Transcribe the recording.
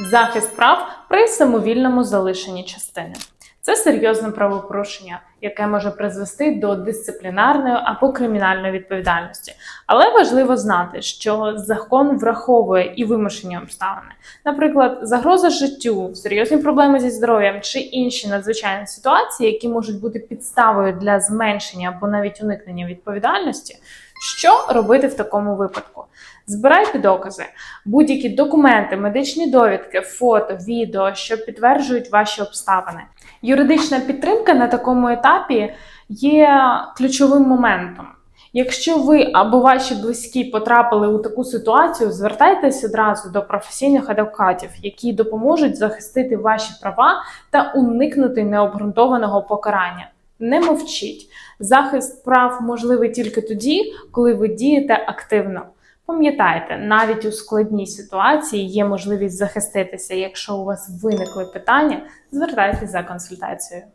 Захист прав при самовільному залишенні частини. Це серйозне правопорушення, яке може призвести до дисциплінарної або кримінальної відповідальності. Але важливо знати, що закон враховує і вимушені обставини, наприклад, загроза життю, серйозні проблеми зі здоров'ям чи інші надзвичайні ситуації, які можуть бути підставою для зменшення або навіть уникнення відповідальності. Що робити в такому випадку? Збирайте докази, будь-які документи, медичні довідки, фото, відео, що підтверджують ваші обставини. Юридична підтримка на такому етапі є ключовим моментом. Якщо ви або ваші близькі потрапили у таку ситуацію, звертайтеся одразу до професійних адвокатів, які допоможуть захистити ваші права та уникнути необґрунтованого покарання. Не мовчіть. Захист прав можливий тільки тоді, коли ви дієте активно. Пам'ятайте, навіть у складній ситуації є можливість захиститися. Якщо у вас виникли питання, звертайтеся за консультацією.